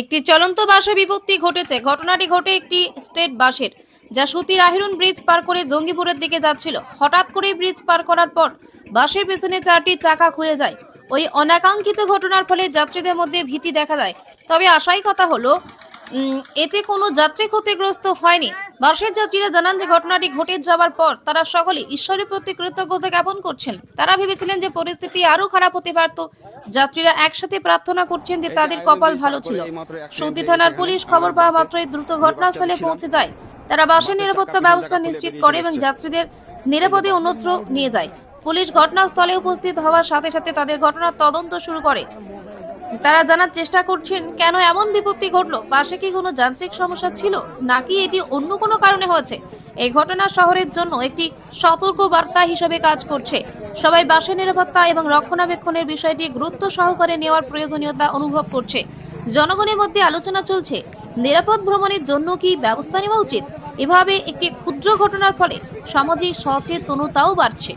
একটি চলন্ত বাসে বিপত্তি ঘটেছে। ঘটনাটি ঘটে একটি স্টেট বাসের, যা সুতির আহিরুন ব্রিজ পার করে জঙ্গিপুরের দিকে যাচ্ছিল। হঠাৎ করে ব্রিজ পার করার পর বাসের পেছনে চারটি চাকা খুলে যায়। ওই অনাকাঙ্ক্ষিত ঘটনার ফলে যাত্রীদের মধ্যে ভীতি দেখা যায়। তবে আশাই কথা হলো এতে কোনো যাত্রী ক্ষতিগ্রস্ত হয়নি। বাসের যাত্রীরা জানান যে ঘটনাটি ঘটে যাওয়ার পর তারা সকলে ঈশ্বরের প্রতি কৃতজ্ঞতা জ্ঞাপন করছেন। তারা ভেবেছিলেন যে পরিস্থিতি আরও খারাপ হতে পারত। যাত্রীরা একসাথে প্রার্থনা করছেন যে তাদের কপাল ভালো ছিল। সৌদি থানার পুলিশ খবর পাওয়া মাত্রই দ্রুত ঘটনাস্থলে পৌঁছে যায়। তারা বাসের নিরাপত্তা ব্যবস্থা নিশ্চিত করে এবং যাত্রীদের নিরাপদে অন্যত্র নিয়ে যায়। পুলিশ ঘটনাস্থলে উপস্থিত হওয়ার সাথে সাথে তাদের ঘটনার তদন্ত শুরু করে। তারা জানার চেষ্টা করছেন, কেন এমন বিপত্তি ঘটলো? পাশে কি কোনো যান্ত্রিক সমস্যা ছিল? নাকি এটি অন্য কোনো কারণে হয়েছে? এই ঘটনা শহরের জন্য একটি সতর্ক বার্তা হিসেবে কাজ করছে। সবাই বাসের নিরাপত্তা এবং রক্ষণাবেক্ষণের বিষয়টি গুরুত্ব সহকারে নেওয়ার প্রয়োজনীয়তা অনুভব করছে। জনগণের মধ্যে আলোচনা চলছে, নিরাপদ ভ্রমণের জন্য কি ব্যবস্থা নেওয়া উচিত? এভাবে একটি ক্ষুদ্র ঘটনার ফলে সামাজিক সচেতনতাও বাড়ছে।